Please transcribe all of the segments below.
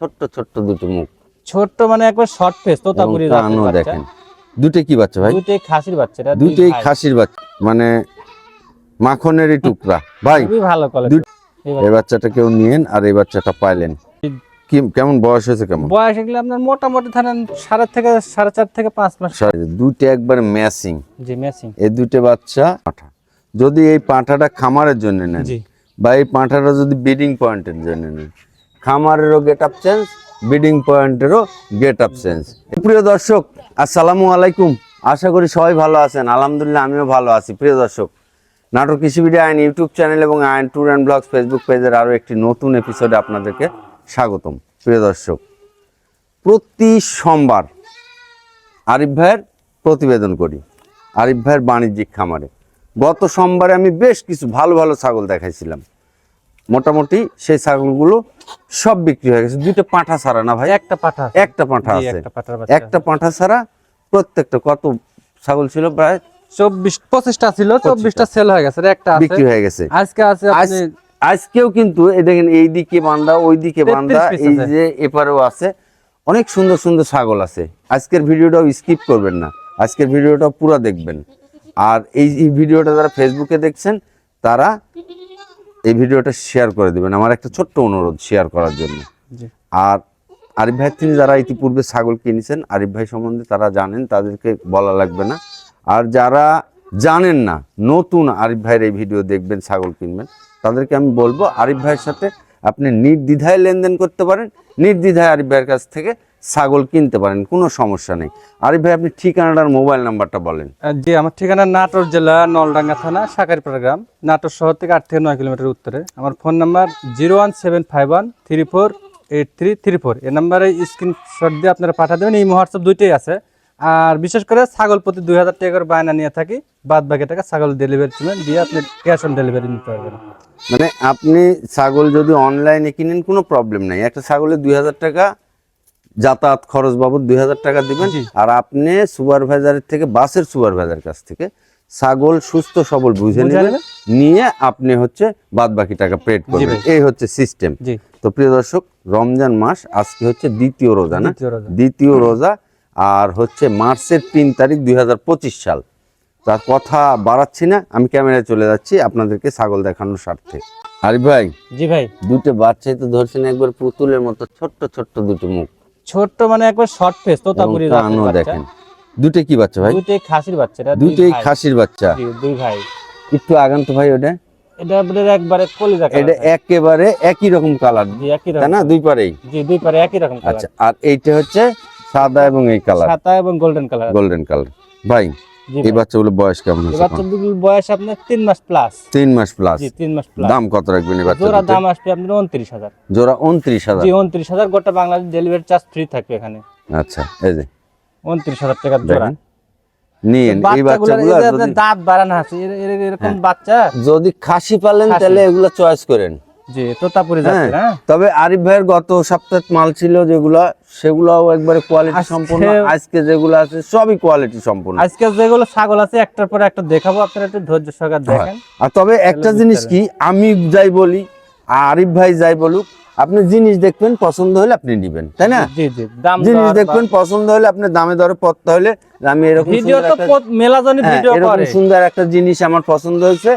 ছোট্ট ছোট্ট দুটো মুখ। ছোট্ট মানে একবার শর্ট ফেস তোতাপুরি কানও দেখেন। দুটো কি বাচ্চা ভাই? দুটোই খাসির বাচ্চা এটা দুটোই খাসির বাচ্চা। মানে মাখনেরই টুকরা। ভাই খুবই ভালো কোয়ালিটি এই বাচ্চাটা কেউ নিয়েন আর এই বাচ্চাটা পাইলেন। কি কেমন বয়স হয়েছে কেমন? বয়স এগুলো আপনার মোটামুটি ধরেন সাড়ে থেকে সাড়ে চার থেকে পাঁচ মাস। দুটো একবার ম্যাচিং জি মেসিং এই দুটো বাচ্চা পাঁঠা। যদি এই পাঁঠাটা খামারের জন্য নেন জি। বা এই পাঁঠাটা যদি ব্রিডিং পয়েন্টের জন্য নেন খামারেরও গেট আপ চেঞ্জ ব্রিডিং পয়েন্টেরও গেট আপ চেঞ্জ প্রিয় দর্শক, আসসালামু আলাইকুম। আশা করি সবাই ভালো আছেন। আলহামদুলিল্লাহ, আমিও ভালো আছি। প্রিয় দর্শক নাটক কৃষি ভিডিও আইন ইউটিউব চ্যানেল এবং আইন ট্যুর অ্যান্ড ব্লগস ফেসবুক পেজের আরও একটি নতুন এপিসোডে আপনাদেরকে স্বাগতম। প্রিয় দর্শক, প্রতি সোমবার আরিফ ভাইয়ের প্রতিবেদন করি, আরিফ ভাইয়ের বাণিজ্যিক খামারে। গত সোমবারে আমি বেশ কিছু ভালো ভালো ছাগল দেখাইছিলাম। মোটামুটি সেই ছাগলগুলো সব বিক্রি হয়ে গেছে। দুটো পাঁঠা ছাড়া না ভাই? একটা পাঠা একটা পাঁঠা আছে। একটা পাঁঠা ছাড়া প্রত্যেকটা কত ছাগল ছিল? প্রায় চব্বিশ পঁচিশটা ছিল চব্বিশটা সেল হয়ে গেছে। একটা বিক্রি হয়ে গেছে। আজকে আছে আজকেও কিন্তু এই দেখেন এইদিকে বান্দা ওইদিকে 33 বান্দা এই যে এপারেও আছে। অনেক সুন্দর সুন্দর ছাগল আছে। আজকের ভিডিওটাও স্কিপ করবেন না। আজকের ভিডিওটা পুরো দেখবেন। আর এই ভিডিওটা যারা ফেসবুকে দেখছেন তারা এই ভিডিওটা শেয়ার করে দেবেন। আমার একটা ছোট্ট অনুরোধ শেয়ার করার জন্য। আর আরিফ ভাই তিনি যারা ইতিপূর্বে ছাগল কিনেছেন আরিফ ভাই সম্বন্ধে তারা জানেন তাদেরকে বলা লাগবে না। আর যারা জানেন না নতুন আরিফ ভাইয়ের এই ভিডিও দেখবেন ছাগল কিনবেন তাদেরকে আমি বলব আরিফ ভাইয়ের সাথে আপনি নির্দ্বিধায় লেনদেন করতে পারেন। নির্দ্বিধায় আরিফ ভাইয়ের কাছ থেকে ছাগল কিনতে পারেন কোনো সমস্যা নেই। আরিফ ভাই আপনি ঠিকানাটার মোবাইল নাম্বারটা বলেন। জি আমার ঠিকানা নাটোর জেলা নলডাঙ্গা থানা সাকারিপাড়া গ্রাম। নাটোর শহর থেকে আট থেকে নয় কিলোমিটার উত্তরে। আমার phone number zero one seven five one three four eight three three four. এই নাম্বারে স্ক্রিনশট দিয়ে আপনারা পাঠা দেবেন। এই হোয়াটসঅ্যাপ দুইটাই আছে। আর বিশেষ করে ছাগল প্রতি দুই হাজার টাকা বায়না নিয়ে থাকি। বাদ বাকি টাকা ছাগল ডেলিভারি দিয়ে আপনি ক্যাশ অন ডেলিভারি নিতে পারবেন। মানে আপনি ছাগল যদি অনলাইনে কিনেন কোনো প্রবলেম নাই। একটা ছাগলের দুই হাজার টাকা যাতায়াত খরচ বাবদ দুই হাজার টাকা দিবেন। আর আপনি সুপারভাইজারের থেকে বাসের সুপারভাইজার কাছ থেকে ছাগল সুস্থ সবল বুঝে নেবেন। নিয়ে আপনি হচ্ছে বাদ বাকি টাকা পেড করবেন। এই হচ্ছে সিস্টেম তো প্রিয় দর্শক রমজান মাস আজকে হচ্ছে দ্বিতীয় রোজা না? দ্বিতীয় রোজা। আর হচ্ছে মার্চের তিন তারিখ দুই হাজার পঁচিশ সাল। তার কথা বাড়াচ্ছি না আমি ক্যামেরায় চলে যাচ্ছি আপনাদেরকে ছাগল দেখানোর স্বার্থে। আরিফ ভাই জি ভাই। দুটো বাচ্চাই তো ধরছেন একবার পুতুলের মতো ছোট্ট ছোট্ট দুটো মুখ। ছোট্ট মানে একবার শর্ট ফেস তোতাপুরি দেখেন। দুটো কি বাচ্চা ভাই? দুটোই খাসির বাচ্চা এটা দুটো দুটোই খাসির বাচ্চা। জি, দুই ভাই। একটু আগান তো ভাই ওটা। এটা আপনাদের একবারে কলিজা এটা একবারে একই রকম কালার জি একই রকম না? দুই পারেই। জি দুই পারে একই রকম কালার আচ্ছা আর এইটা হচ্ছে সাদা এবং এই কালার সাদা এবং গোল্ডেন কালার গোল্ডেন কালার ভাই এই। বাচ্চাগুলো বয়স কেমন এই বাচ্চাগুলোর বয়স আপনার তিন মাস প্লাস তিন মাস প্লাস জি তিন মাস প্লাস দাম কত রাখবেন এই বাচ্চা জোড়া দাম আসবে আপনার উনত্রিশ হাজার। জোড়া উনত্রিশ হাজার? জি উনত্রিশ হাজার। গোটা বাংলাদেশ ডেলিভারি চার্জ ফ্রি থাকবে এখানে। আচ্ছা এই যে। উনত্রিশ হাজার টাকার জোড়া। নিন এই বাচ্চাগুলো দাঁত বাড়ানো আছে এর- এর- এরকম বাচ্চা। যদি খাসি পালেন তাহলে এগুলো চয়েস করেন। জি তোতাপুরি হ্যাঁ হ্যাঁ? তবে আরিফ ভাইয়ের গত মাল ছিল যেগুলো সেগুলোও একবারে কোয়ালিটি সম্পূর্ণ আজকে যেগুলো আছে সবই কোয়ালিটি সম্পূর্ণ। আজকে যেগুলো ছাগল আছে একটার পর একটা দেখাবো আপনারা একটু ধৈর্য সহকারে দেখেন। আর তবে একটা জিনিস কি আমি যাই বলি আর আরিফ ভাই যাই বলুক আপনি জিনিস দেখবেন পছন্দ হলে আপনি নিবেন তাই না? জি জি দাম জিনিস দেখবেন পছন্দ হলে আপনি দামে দরে পড়তে হলে আমি এরকম ভিডিও তো একটা- পো- হ্যাঁ, ভিডিও করে। সুন্দর একটা জিনিস আমার পছন্দ হয়েছে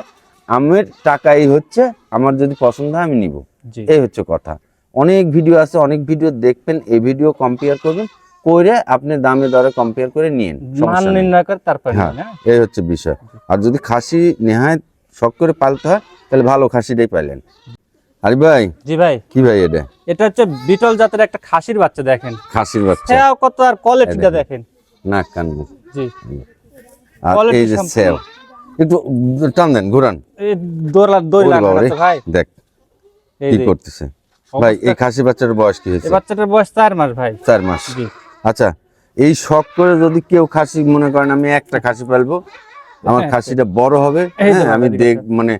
আমার টাকাই হচ্ছে আমার যদি পছন্দ হয় আমি নিব। এই হচ্ছে কথা। অনেক ভিডিও আছে অনেক ভিডিও দেখবেন এই ভিডিও কম্পেয়ার করবেন করে আপনি দামে দরে কম্পেয়ার করে নিন মান নির্ণয় করে তারপরে হ্যাঁ হ্যাঁ? এই হচ্ছে বিষয়। আর যদি খাসি নেহায় শখ করে পালতে হয় তাহলে ভালো খাসিটাই পাইলেন। আরে ভাই জি ভাই। কি ভাই এটা? এটা হচ্ছে বিটল জাতের একটা খাসির বাচ্চা দেখেন। খাসির বাচ্চা। হ্যাঁ কত আর কোয়ালিটিটা দেখেন। নাক কান জি। আর এই যে সম্পূর্ণ। একটু টান দেন ঘুরান। ভাই। দেখ কি করতেছে। ভাই এই খাসি বাচ্চার বয়স কি হয়েছে? বাচ্চাটার বয়স চার মাস ভাই। চার মাস। আচ্ছা এই শখ করে যদি কেউ খাসি মনে করেন আমি একটা খাসি পালবো আমার হ্যাঁ, খাসিটা বড় হবে হ্যাঁ, আমি দেখ মানে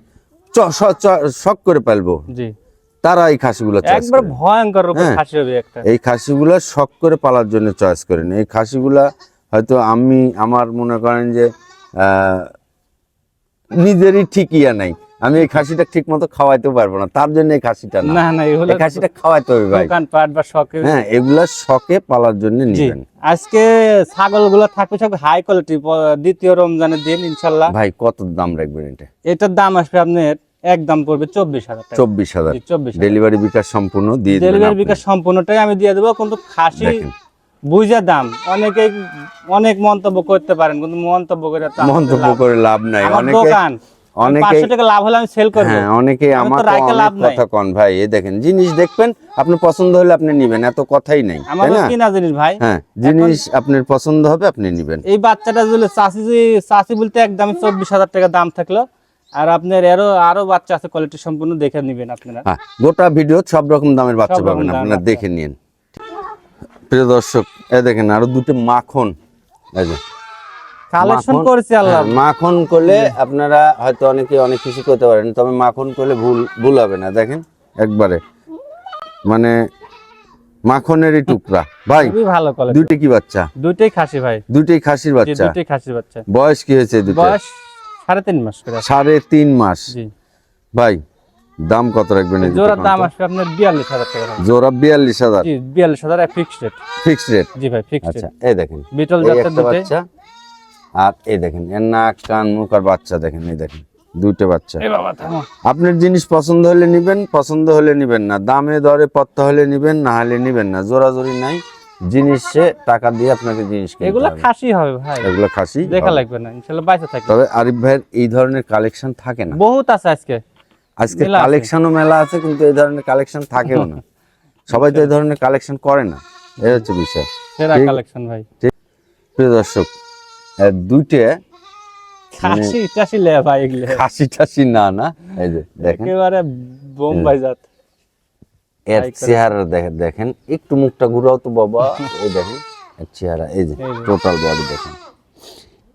শখ করে পালবো তারা এই খাসিগুলো একবার করে। ভয়ঙ্কর হ্যাঁ। খাসি হবে একটা। এই খাসিগুলো শখ করে পালার জন্য চয়েস করেন এই খাসিগুলা হয়তো আমি আমার মনে করেন যে নিজেরই ঠিকিয়া নাই। আমি এই খাসিটা ঠিক মতো খাওয়াইতেও পারব না তার জন্য এই খাসিটা না। না এই খাসিটা খাওয়াইতে হবে ভাই। দোকান পাট বা শখে। হ্যাঁ এগুলা শখে পালার জন্য জি। নিবেন। আজকে ছাগলগুলো থাকবে সব হাই কোয়ালিটি দ্বিতীয় রমজানের দিন ইনশাল্লাহ। ভাই কত দাম রাখবেন এটা? এটার দাম আসবে আপনার একদম পড়বে চব্বিশ হাজার টাকা। চব্বিশ হাজার। চব্বিশ ডেলিভারি বিকাশ সম্পূর্ণ দিয়ে ডেলিভারি বিকাশ সম্পূর্ণটাই আমি দিয়ে দেবো কিন্তু খাসি। বুঝে দাম। অনেকে অনেক মন্তব্য করতে পারেন কিন্তু মন্তব্য করে মন্তব্য করে লাভ নাই। আমার অনেকে দোকান অনেকে পাঁচশো টাকা লাভ হলে আমি সেল করব। হ্যাঁ অনেকে আমি তো আমাকে রাইখে অনেক লাভ কথা কন ভাই এই দেখেন জিনিস দেখবেন আপনি পছন্দ হলে আপনি নিবেন এত কথাই নাই আমার কিনা জিনিস ভাই। হ্যাঁ জিনিস আপনার পছন্দ হবে আপনি নিবেন। এই বাচ্চাটা যদি চাষি চাষি বলতে একদম চব্বিশ হাজার টাকা দাম থাকল আর আপনার আরও আরও বাচ্চা আছে কোয়ালিটি সম্পূর্ণ দেখে নেবেন আপনারা। হ্যাঁ গোটা ভিডিও সব রকম দামের বাচ্চা পাবেন আপনারা দেখে নিন। প্রিয় দর্শক এই দেখেন আরও দুটো মাখন। এই যে কালেকশন মাখন- করেছি আল্লাহ। হ্যাঁ, মাখন করলে আপনারা হয়তো অনেকে অনেক কিছু করতে পারেন তবে মাখন করলে ভুল ভুল হবে না। দেখেন একবারে। মানে মাখনেরই টুকরা। ভাই ভালো কোয়ালিটি দুইটি কি বাচ্চা? দুইটাই খাসি ভাই। দুইটাই খাসির বাচ্চা? দুইটাই খাসির বাচ্চা। বয়স কি হয়েছে দুটো বয়স সাড়ে তিন মাস সাড়ে তিন মাস। ভাই দাম কত রাখবেন জোড়ার দাম আসবে আপনার বিয়াল্লিশ হাজার টাকা জোড়া বিয়াল্লিশ হাজার। জি বিয়াল্লিশ হাজার ফিক্সড রেট ফিক্সড রেট জি ভাই ফিক্সড আচ্ছা এই দেখেন। বিটল জাতের বাচ্চা। আর এই দেখেন এর নাক কান মুখ আর বাচ্চা দেখেন এই দেখেন দুইটা বাচ্চা। এ বাবা থামো। আপনার জিনিস পছন্দ হলে নিবেন পছন্দ হলে নিবেন না। দামে দরে পত্তা হলে নিবেন না হলে নিবেন না। জোরাজোরি নাই। জিনিসে টাকা দিয়ে আপনাকে জিনিস কিনতে এগুলা। খাসি হবে ভাই। এগুলো খাসি দেখা লাগবে না ইনশাল্লাহ বাইসে থাকবে। তবে আরিফ ভাইয়ের এই ধরনের কালেকশন থাকে না? বহুত আছে আজকে। আজকে কালেকশনও মেলা আছে কিন্তু এই ধরনের কালেকশন থাকেও না। সবাই তো এই ধরনের কালেকশন করে না। এই হচ্ছে বিষয়। সেরা কালেকশন ভাই। প্রিয় দর্শক দুইটে খাসি টাসি লে ভাই এগুলো। খাসি টাসি না না? এই যে দেখেন। একেবারে বোম্বাই জাত এর চেহারা দেখেন দেখেন। একটু মুখটা ঘুরাও তো বাবা। এই দেখেন চেহারা এই যে এই যে। টোটাল বডি দেখেন।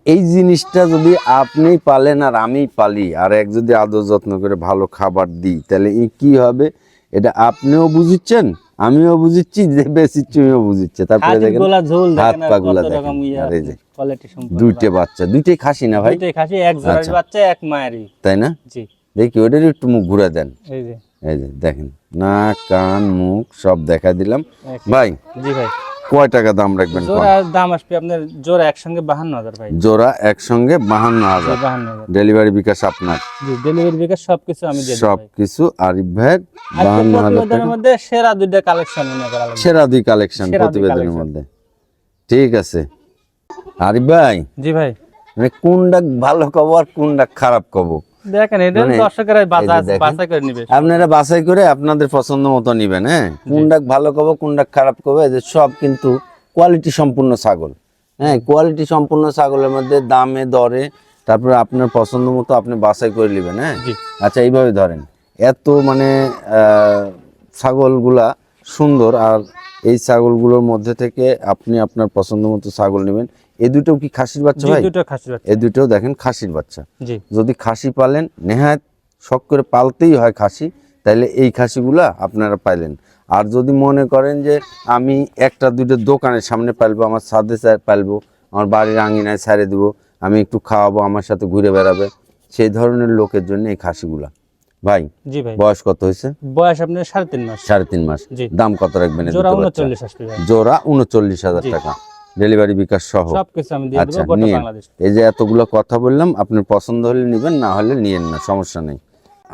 এই জিনিসটা যদি আপনি পালেন আর আমি পালি আর এক যদি আদর যত্ন করে ভালো খাবার দিই তাহলে এই কি হবে? এটা আপনিও বুঝিচ্ছেন আমিও বুঝিচ্ছি যে বেশি তুমিও বুঝিচ্ছে। তারপরে দেখেন হাত আর পা গুলা দেখেন। ইয়ে যে দুইটে বাচ্চা দুইটাই খাসি না ভাই? দুইটাই খাসি এক জোড়ার আচ্ছা। বাচ্চা এক মায়েরই। তাই না? জি। দেখি ওটার একটু মুখ ঘুরে দেন। এই যে। এই যে দেখেন নাক কান মুখ সব দেখা দিলাম। ভাই জি ভাই। কয় টাকা দাম রাখবেন কোন? দাম আসবে আপনার জোড়া একসঙ্গে বাহান্ন হাজার ভাই। জোড়া একসঙ্গে বাহান্ন হাজার। ডেলিভারি বিকাশ আপনার। ডেলিভারি বিকাশ সবকিছু আমি দিয়ে দেব ভাই। কিছু আরিফ ভাইয়ের বাহান্ন হাজার মধ্যে সেরা দুইটা কালেকশন সেরা দুই কালেকশন প্রতিবেদনের মধ্যে। ঠিক আছে। আরিফ ভাই জি ভাই। মানে কোনটা ভালো কব আর কোনটা খারাপ কব দেখেন এটা মানে দর্শকেরা বাজার এই যে দেখেন। বাছাই করে নিবে। আপনারা বাছাই করে আপনাদের পছন্দ মতো নিবেন হ্যাঁ? কোনটা ভালো কব কোনটা খারাপ কব যে সব কিন্তু কোয়ালিটি সম্পূর্ণ ছাগল হ্যাঁ? কোয়ালিটি সম্পূর্ণ ছাগলের মধ্যে দামে দরে তারপরে আপনার পছন্দ মতো আপনি বাছাই করে নেবেন হ্যাঁ? আচ্ছা এইভাবে ধরেন এত মানে আহ, ছাগলগুলা সুন্দর আর এই ছাগলগুলোর মধ্যে থেকে আপনি আপনার পছন্দ মতো ছাগল নেবেন। এই দুটো কি খাসির বাচ্চা ভাই? দুটো খাসি বাচ্চা। এই দুটো দেখেন খাসির বাচ্চা। যদি খাসি পালেন নেহাত শখ করে পালতেই হয় খাসি তাহলে এই খাসিগুলা আপনারা পাইলেন। আর যদি মনে করেন যে আমি একটা দুটো দোকানের সামনে পালবো আমার ছাদে পালবো আমার বাড়ির আঙিনায় ছাড়ে দেবো আমি একটু খাওয়াবো আমার সাথে ঘুরে বেড়াবে সেই ধরনের লোকের জন্য এই খাসিগুলা। ভাই জি ভাই। বয়স কত হয়েছে? বয়স আপনার সাড়ে তিন মাস। সাড়ে তিন মাস। দাম কত রাখবেন জোড়া উনচল্লিশ জোড়া উনচল্লিশ হাজার টাকা। ডেলিভারি বিকাশ সহ। সবকিছু আমি দিয়ে আচ্ছা দেবো গোটা বাংলাদেশ। এই যে এতগুলো কথা বললাম আপনার পছন্দ হলে নেবেন না হলে নিয়েন না সমস্যা নেই।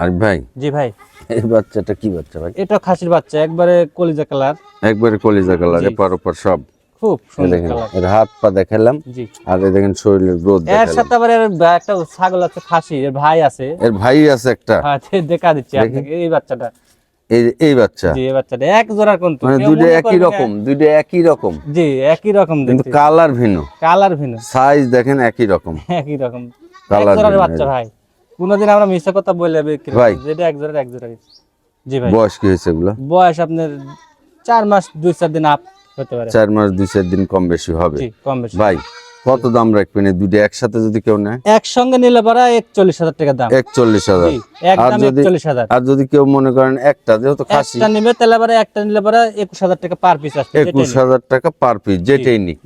আর ভাই জি ভাই। এই বাচ্চাটা কি বাচ্চা ভাই? এটা খাসির বাচ্চা একবারে কলিজা কালার। একবারে কলিজা কালার। এপার ওপার সব। খুব সুন্দর কালার। এর হাত পা দেখালাম জি। আর এই দেখেন শরীরের গ্রোথ এর সাথে আবার এর একটা ছাগল আছে খাসি এর ভাই আছে। এর ভাই আছে একটা। হ্যাঁ দেখা দিচ্ছি আপনাকে এই বাচ্চাটা। এই বাচ্চা। জি এই বাচ্চাটা এক জোড়ার কোন মানে দুটো একই রকম দুটো একই রকম। জি একই রকম কিন্তু কালার ভিন্ন। কালার ভিন্ন। সাইজ দেখেন একই রকম। একই রকম। জোড়ার বাচ্চা ভাই। কোনোদিন আমরা মিথ্যা কথা বলে বিক্রি ভাই। যেটা এক জোড়ার এক জোড়ারই। জি ভাই। বয়স কি হয়েছে এগুলো? বয়স আপনার চার মাস দুই চার দিন আপ হতে পারে। চার মাস দুই চার দিন কম বেশি হবে। জি কম বেশি। ভাই কত দাম রাখবেন এই দুটো একসাথে যদি কেউ নেয়? একসঙ্গে নিলে পরে একচল্লিশ হাজার টাকা দাম। একচল্লিশ হাজার। আর যদি আর যদি কেউ মনে করেন একটা যেহেতু খাসি। একটা নিবে তাহলে পরে একটা নিলে পরে একুশ হাজার টাকা পার পিস আসবে একুশ হাজার টাকা পার পিস যেটাই নিক।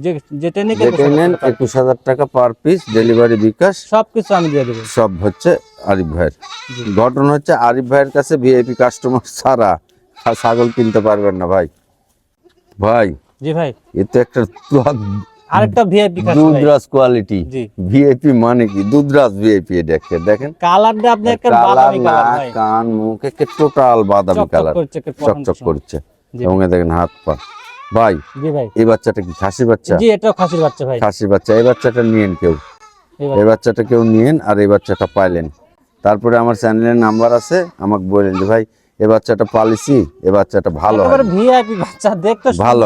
যেটাই নিক যেটাই নেন একুশ হাজার টাকা পার পিস ডেলিভারি বিকাশ। সবকিছু আমি দিয়ে দেবো। সব হচ্ছে আরিফ ভাইয়ের। ঘটনা হচ্ছে আরিফ ভাইয়ের কাছে ভিআইপি কাস্টমার ছাড়া ছাগল কিনতে পারবেন না ভাই। ভাই জি ভাই। এ তো একটা আরেকটা ভিআইপি দুধরাজ কোয়ালিটি জি। ভিআইপি মানে কি? দুধরাজ ভিআইপি দেখেন দেখেন। কালারটা আপনি একটা বাদামি কালার কান মুখ একে টোটাল বাদামি কালার। চকচক করছে। এবং দেখেন হাত পা। ভাই জি ভাই। এই বাচ্চাটা কি খাসি বাচ্চা? জি এটাও খাসির বাচ্চা ভাই। খাসি বাচ্চা। এই বাচ্চাটা নিয়েন কেউ। এই বাচ্চাটা কেউ নিয়েন আর এই বাচ্চাটা পাইলেন। তারপরে আমার চ্যানেলের নাম্বার আছে আমাকে বলেন যে ভাই এ বাচ্চাটা পালিছি এ বাচ্চাটা ভালো হয় ভিআইপি বাচ্চা দেখতে ভালো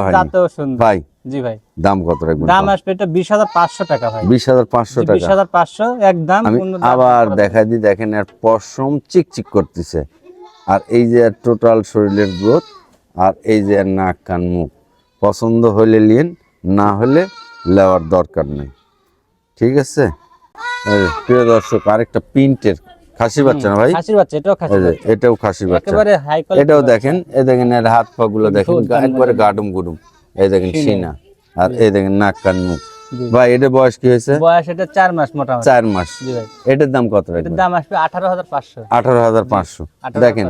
সুন্দর। ভাই জি ভাই। দাম কত রাখবেন দাম আসবে এটা বিশ হাজার পাঁচশো টাকা ভাই। একদম আমি আবার দেখাই দিই দেখেন এর পশম চিকচিক করতেছে। আর এই যে টোটাল শরীরের গ্রোথ আর এই যে নাক কান মুখ। পছন্দ হলে লিন না হলে লেওয়ার দরকার নেই। ঠিক আছে? প্রিয় দর্শক আরেকটা প্রিন্টের খাসি বাচ্চা না ভাই? খাসির বাচ্চা এটাও খাসির খাসি বাচ্চা। একেবারে হাই কোয়ালিটি এটাও দেখেন এই দেখেন এর হাত পা গুলো দেখেন একবারে গাডুম গুডুম এই দেখেন সিনা আর এই দেখেন নাক কান মুখ। ভাই এটা বয়স কি হয়েছে? বয়স এটা চার মাস মোটামুটি। চার মাস। এটার দাম কত এটার দাম আসবে আঠারো হাজার পাঁচশো। আঠারো হাজার পাঁচশো। দেখেন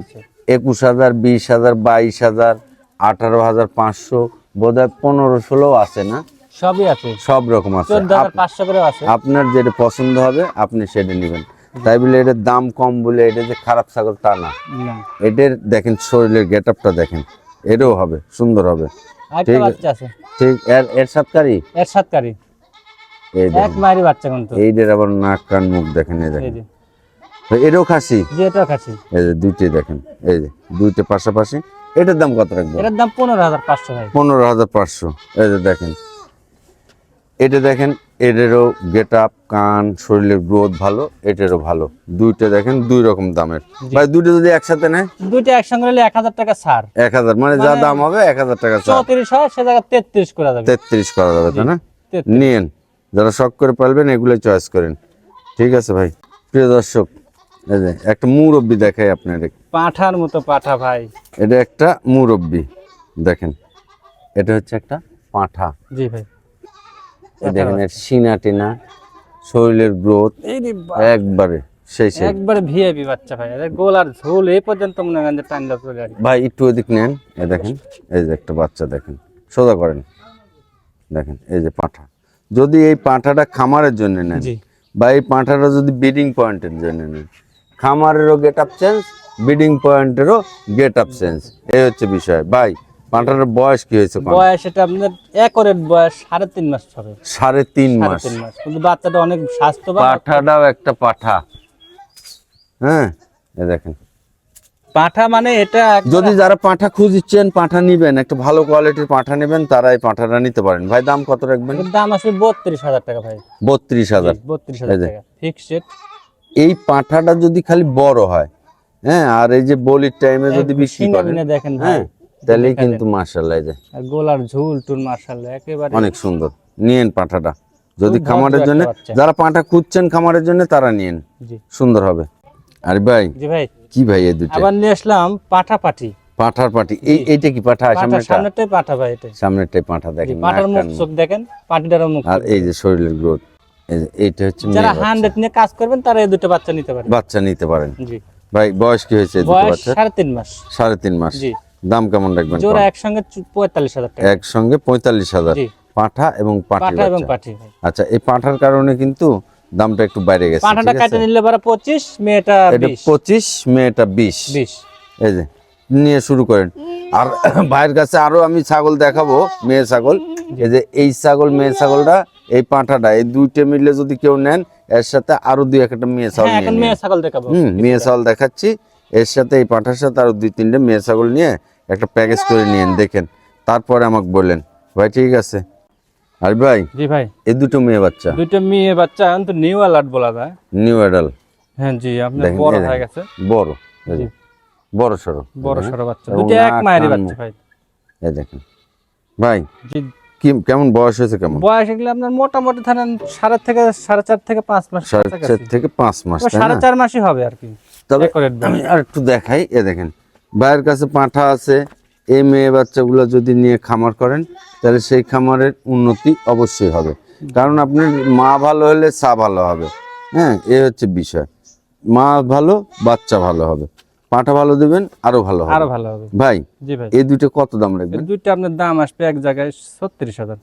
একুশ হাজার বিশ হাজার বাইশ হাজার আঠারো হাজার পাঁচশো বোধ হয় পনেরো ষোলো আছে না? সবই আছে। সব রকম আছে। পাঁচশো করে আছে। আপনার যেটা পছন্দ হবে আপনি সেটা নেবেন। তাই বলে এটার দাম কম বলে এটা যে খারাপ ছাগল তা না। এটার দেখেন শরীরের গেট আপটা দেখেন। এটাও হবে সুন্দর হবে। আরেকটা। বাচ্চা আছে। ঠিক এর এর সাতকারি এর সাতকারি এই এক দেখেন বাচ্চা কিন্তু। এইটার আবার নাক কান মুখ দেখেন এই দেখেন। এটাও খাসি? যে এটাও খাসি। এই যে দুইটাই দেখেন। এই যে দুইটা পাশাপাশি। এটার দাম কত রাখবেন এটার দাম পনেরো হাজার পাঁচশো ভাই। পনেরো হাজার পাঁচশো। এই যে দেখেন। এটা দেখেন এটারও গেট আপ কান শরীরের গ্রোথ ভালো এটারও ভালো। দুইটা দেখেন দুই রকম দামের। ভাই দুইটা যদি একসাথে নেয়? দুইটা একসঙ্গে নিলে এক হাজার টাকা ছাড়। এক হাজার মানে যা দাম হবে এক হাজার টাকা ছাড়। চৌত্রিশ হয় সে জায়গায় তেত্রিশ করা যাবে তেত্রিশ করা যাবে তাই না। নিয়েন যারা শখ করে পারবেন এগুলো চয়েস করেন। ঠিক আছে ভাই। প্রিয় দর্শক এই যে একটা মুরব্বি দেখাই আপনার পাঠার মতো পাঠা ভাই। এটা একটা মুরব্বি দেখেন। এটা হচ্ছে একটা পাঁঠা। জি ভাই। দেখেন এর সিনা টিনা শরীরের গ্রোথ একবারে সেই সেই। একবারে ভিআইপি বাচ্চা ভাই এদের গোল আর ঝোল এই পর্যন্ত মনে করেন যে টাইম কি। ভাই একটু ওদিক নেন এই দেখেন এই যে একটা বাচ্চা দেখেন সোজা করেন দেখেন এই যে পাঁঠা। যদি এই পাঁঠাটা খামারের জন্য নেন জি। বা এই পাঁঠাটা যদি ব্রিডিং পয়েন্টের জন্য নেন খামারেরও গেট আপ চেঞ্জ ব্রিডিং পয়েন্টেরও গেট আপ চেঞ্জ এই হচ্ছে বিষয়। ভাই পাঁঠাটার বয়স কি হয়েছে বয়স এটা আপনার একরের বয়স সাড়ে তিন মাস হবে। সাড়ে তিন মাস। কিন্তু বাচ্চাটা অনেক স্বাস্থ্যবান। পাঠাটাও একটা পাঠা। হ্যাঁ এই দেখেন। পাঠা মানে এটা যদি যারা পাঁঠা খুঁজছেন পাঠা নিবেন একটা ভালো কোয়ালিটির পাঠা নেবেন তারা এই পাঁঠাটা নিতে পারেন। ভাই দাম কত রাখবেন? দাম আছে বত্রিশ হাজার টাকা ভাই। বত্রিশ হাজার। বত্রিশ হাজার। টাকা। ফিক্সড এই পাঁঠাটা যদি খালি বড় হয় হ্যাঁ আর এই যে বলির টাইমে যদি বিক্রি করেন দেখেন হ্যাঁ তাহলেই কিন্তু মার্শাল্লাহ এই যে। আর গোলার ঝুল টুল মার্শাল্লাহ একেবারে অনেক সুন্দর। নিয়েন পাঁঠাটা। যদি খামারের জন্য যারা পাঁঠা খুঁজছেন খামারের জন্য তারা নিয়েন। সুন্দর হবে। আর ভাই জি ভাই। কি ভাই এই দুটো আবার নিয়ে আসলাম পাঠা পাটি পাঁঠার পাটি এই এইটা কি পাঠা? সামনেটা সামনেটাই পাঠা ভাই এটা সামনেরটাই পাঁঠা দেখেন। পাঠার মুখ চোখ দেখেন পাটিটারও মুখ আর এই যে শরীরের গ্রোথ এইটা হচ্ছে যারা বাচ্চা। হান্ড্রেড নিয়ে কাজ করবেন তারা এই দুটো বাচ্চা নিতে পারে বাচ্চা নিতে পারেন। জি। ভাই বয়স কি হয়েছে দুটো বয়স বাচ্চা সাড়ে তিন মাস। সাড়ে তিন মাস। জি। দাম কেমন রাখবেন জোড়া একসঙ্গে পঁয়তাল্লিশ হাজার টাকা। একসঙ্গে পঁয়তাল্লিশ হাজার। পাঁঠা এবং পাটি পাঠা এবং পাটি আচ্ছা এই পাঁঠার কারণে কিন্তু দামটা একটু বাইরে গেছে পাঠাটা কাটে নিলে বারা পঁচিশ মেয়েটা এটা পঁচিশ মেয়েটা বিশ। বিশ। এই যে নিয়ে শুরু করেন। আর ভাইয়ের কাছে আরও আমি ছাগল দেখাবো মেয়ে ছাগল। এই যে এই ছাগল মেয়ে ছাগলটা এই পাঁঠাটা এই দুইটা মিলে যদি কেউ নেন এর সাথে আরও দুই একটা মেয়ে ছাগল হ্যাঁ মেয়ে ছাগল দেখাবো। হুম মেয়ে ছাগল দেখাচ্ছি। এর সাথে এই পাঁঠার সাথে আরও দুই তিনটে মেয়ে ছাগল নিয়ে একটা প্যাকেজ করে নিয়েন দেখেন। তারপরে আমাকে বললেন ভাই ঠিক আছে। আর ভাই জি ভাই। এই দুটো মেয়ে বাচ্চা। দুটো মেয়ে বাচ্চা এখন তো নিউ অ্যালার্ট বলা যায়। নিউ অ্যাডাল হ্যাঁ জি আপনার বড় হয়ে গেছে। বড় জি। বড় সড়ো বড় সড়ো বাচ্চা। দুটো এক মায়েরই বাচ্চা ভাই। এই দেখেন। ভাই জি। কি কেমন বয়স হয়েছে কেমন? বয়স এগুলো আপনার মোটামুটি ধরেন সাড়ে থেকে সাড়ে চার থেকে পাঁচ মাস সাড়ে চার থেকে পাঁচ মাস সাড়ে চার মাসই হবে আর কি। তবে আমি আর একটু দেখাই এ দেখেন ভাইয়ের কাছে পাঁঠা আছে এই মেয়ে বাচ্চাগুলো যদি নিয়ে খামার করেন তাহলে সেই খামারের উন্নতি অবশ্যই হবে। কারণ আপনার মা ভালো হলে সা ভালো হবে। হ্যাঁ এ হচ্ছে বিষয়। মা ভালো বাচ্চা ভালো হবে। পাঁঠা ভালো দেবেন আরও ভালো আরও ভালো হবে। ভাই জি ভাই। এই দুটো কত দাম রাখবেন? দুইটা আপনার দাম আসবে এক জায়গায় ছত্রিশ হাজার।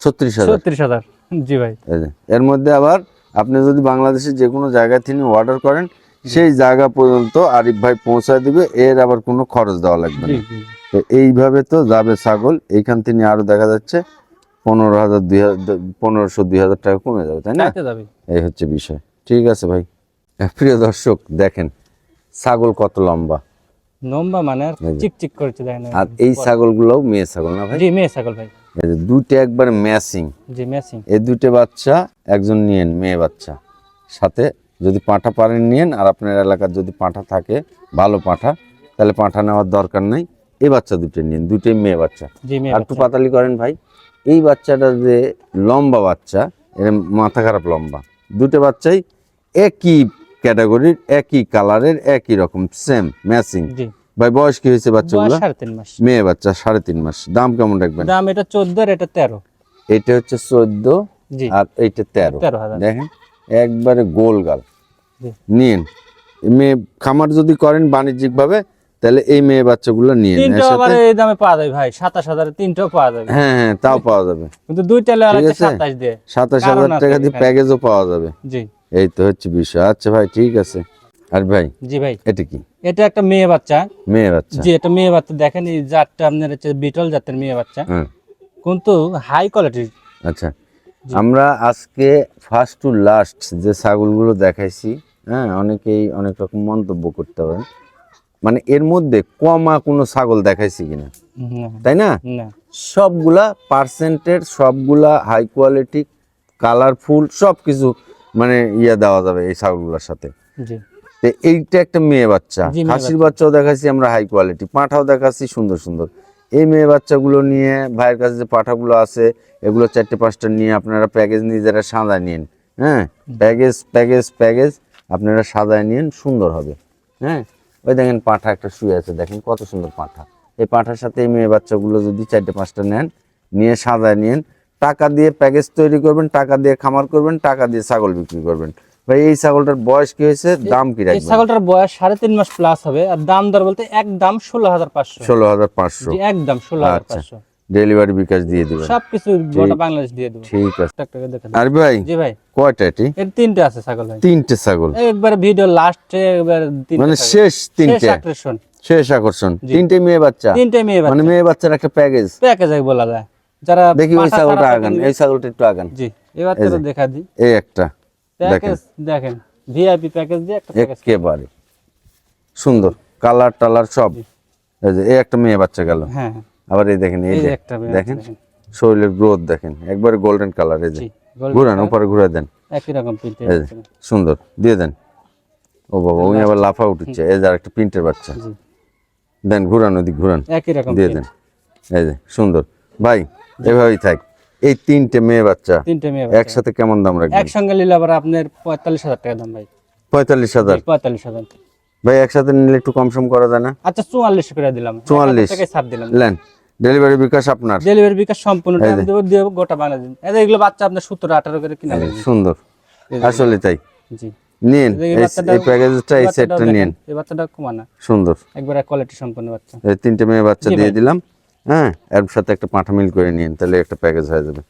ছত্রিশ হাজার? ছত্রিশ হাজার জি ভাই। এর মধ্যে আবার আপনি যদি বাংলাদেশের যে কোনো জায়গা থেকে অর্ডার করেন সেই জায়গা পর্যন্ত আরিফ ভাই পৌঁছায় দিবে এর আবার কোনো খরচ দেওয়া লাগবে না। তো এইভাবে তো যাবে ছাগল এইখান থেকে আরও দেখা যাচ্ছে পনেরো হাজার দুই হাজার পনেরোশো দুই হাজার টাকা কমে যাবে তাই না? এই হচ্ছে বিষয়। ঠিক আছে ভাই। প্রিয় দর্শক দেখেন ছাগল কত লম্বা। লম্বা মানে আর এই যে। চিকচিক করছে আর এই ছাগলগুলোও মেয়ে ছাগল না ভাই? জি মেয়ে ছাগল ভাই। একবার ম্যাচিং। জি ম্যাচিং। এই দুটো বাচ্চা একজন নিয়েন মেয়ে বাচ্চা। সাথে যদি পাঁঠা পারেন নিয়েন। আর আপনার এলাকার যদি পাঁঠা থাকে ভালো পাঁঠা তাহলে পাঁঠা নেওয়ার দরকার নেই। এই বাচ্চা দুটো নিন দুটোই মেয়ে বাচ্চা। একটু পাতালি করেন ভাই। এই বাচ্চাটা যে লম্বা বাচ্চা এর মাথা খারাপ লম্বা। দুটো বাচ্চাই একই ক্যাটাগরির একই কালারের একই রকম সেম ম্যাচিং ভাই বয়স কি হয়েছে বাচ্চাগুলো? মেয়ে বাচ্চা সাড়ে তিন মাস। দাম কেমন রাখবেন? দাম এটা চোদ্দ আর এটা তেরো। এটা হচ্ছে চোদ্দ জি। আর এইটা তেরো। দেখেন একবারে গোল গাল। নিন। মেয়ে খামার যদি করেন বাণিজ্যিক ভাবে তাহলে এই মেয়ে বাচ্চাগুলো নিয়ে তিনটা আবার এই দামে পাওয়া যায় ভাই সাতাশ হাজারে তিনটাও পাওয়া যাবে। হ্যাঁ হ্যাঁ তাও পাওয়া যাবে। কিন্তু দুইটা আছে। সাতাশ দিয়ে। সাতাশ কারণ হাজার আছে টাকা দিয়ে প্যাকেজও পাওয়া যাবে। জি। এই তো হচ্ছে বিষয়। আচ্ছা ভাই ঠিক আছে। আর ভাই জি ভাই। এটা কি? এটা একটা মেয়ে বাচ্চা। মেয়ে বাচ্চা। জি এটা মেয়ে বাচ্চা। দেখেন এই জাতটা আপনার হচ্ছে বিটল জাতের মেয়ে বাচ্চা। হ্যাঁ। কিন্তু হাই কোয়ালিটির আচ্ছা। আমরা আজকে ফার্স্ট টু লাস্ট যে ছাগলগুলো দেখাইছি হ্যাঁ অনেকেই অনেক রকম মন্তব্য করতে পারেন। মানে এর মধ্যে কমা কোনো ছাগল দেখাইছি কিনা? তাই না? সবগুলা পার্সেন্টের সবগুলা হাই কোয়ালিটি কালারফুল সব কিছু মানে ইয়ে দেওয়া যাবে এই ছাগলগুলোর সাথে। তো এইটা একটা মেয়ে বাচ্চা। খাসির বাচ্চাও দেখাচ্ছি আমরা হাই কোয়ালিটি। পাঁঠাও দেখাচ্ছি সুন্দর সুন্দর। এই মেয়ে বাচ্চাগুলো নিয়ে ভাইয়ের কাছে যে পাঁঠাগুলো আছে এগুলো চারটে পাঁচটা নিয়ে আপনারা প্যাকেজ নিজেরা সাজায় নিন। হ্যাঁ প্যাকেজ প্যাকেজ প্যাকেজ। আপনারা সাজায় নিন সুন্দর হবে। হ্যাঁ? ওই দেখেন পাঠা একটা শুয়ে আছে দেখেন কত সুন্দর পাঠা। এই পাঠার সাথে এই মেয়ে বাচ্চাগুলো যদি চারটে পাঁচটা নেন নিয়ে সাজায় নিন। টাকা দিয়ে প্যাকেজ তৈরি করবেন টাকা দিয়ে খামার করবেন টাকা দিয়ে ছাগল বিক্রি করবেন। ভাই এই ছাগলটার বয়স কি হয়েছে? দাম কি এই রাখবেন? ছাগলটার বয়স সাড়ে তিন মাস প্লাস হবে আর দাম দর বলতে একদম ষোলো হাজার পাঁচশো। ষোলো হাজার পাঁচশো। একদম ষোলো হাজার আচ্ছা। পাঁচশো। ডেলিভারি বিকাশ দিয়ে দিবেন। সবকিছু গোটা বাংলাদেশ দিয়ে দেবো। ঠিক আছে। একটা করে দেখেন আর ভাই জি ভাই। কয়টা এটি? এর তিনটে আছে ছাগল ভাই। তিনটে ছাগল। একবার ভিডিও লাস্টে একবার তিনটে মানে। শেষ শেষ তিনটে? আকর্ষণ। শেষ আকর্ষণ। তিনটে মেয়ে বাচ্চা? তিনটে মেয়ে বাচ্চা। মানে মেয়ে বাচ্চার একটা প্যাকেজ প্যাকেজ বলা যায়। যারা দেখি ওই ছাগলটা আগান এই ছাগলটা একটু আগান। জি এবার তো দেখা দিই। এই একটা। প্যাকেজ দেখেন ভিআইপি প্যাকেজ দিয়ে একটা প্যাকেজ একেবারে। সুন্দর। কালার টালার সব এই যে এই একটা মেয়ে বাচ্চা গেল। হ্যাঁ হ্যাঁ। আবার এই দেখেন এই দেখেন শরীরের গ্রোথ দেখেন একবারে গোল্ডেন কালার এই যে। ঘুরান উপরে ঘুরে দেন। একই রকম সুন্দর দিয়ে দেন। ও বাবা উনি আবার লাফা উঠছে এই যে একটা প্রিন্টের বাচ্চা। দেন ঘুরান ওদিক ঘুরান। একই রকম দিয়ে দেন। এই যে সুন্দর। ভাই এভাবেই থাক এই তিনটে মেয়ে বাচ্চা তিনটে মেয়ে বাচ্চা। একসাথে কেমন দাম রাখবেন? একসঙ্গে নিলে আবার আপনার পঁয়তাল্লিশ হাজার টাকা দাম ভাই। পঁয়তাল্লিশ হাজার। পঁয়তাল্লিশ হাজার। ভাই একসাথে নিলে একটু কম সম করা যায় না? আচ্ছা চুয়াল্লিশ করে দিলাম। চুয়াল্লিশ। টাকা দিলাম। লেন ডেলিভারি বিকাশ আপনার? ডেলিভারি বিকাশ সম্পূর্ণ দেবো গোটা বাংলাদেশ। এই এগুলো বাচ্চা আপনার সতেরো আঠারো করে কিনা সুন্দর। আসলে তাই। জি। নিন এই বাচ্চাটা- এই প্যাকেজটা এই সেটটা নিন। এই বাচ্চাটা কমানা। সুন্দর। একবার কোয়ালিটি সম্পন্ন বাচ্চা। এই তিনটে মেয়ে বাচ্চা দিয়ে দিলাম। হ্যাঁ এর সাথে একটা পাঁঠা মিল করে নিন তাহলে একটা প্যাকেজ হয়ে যাবে।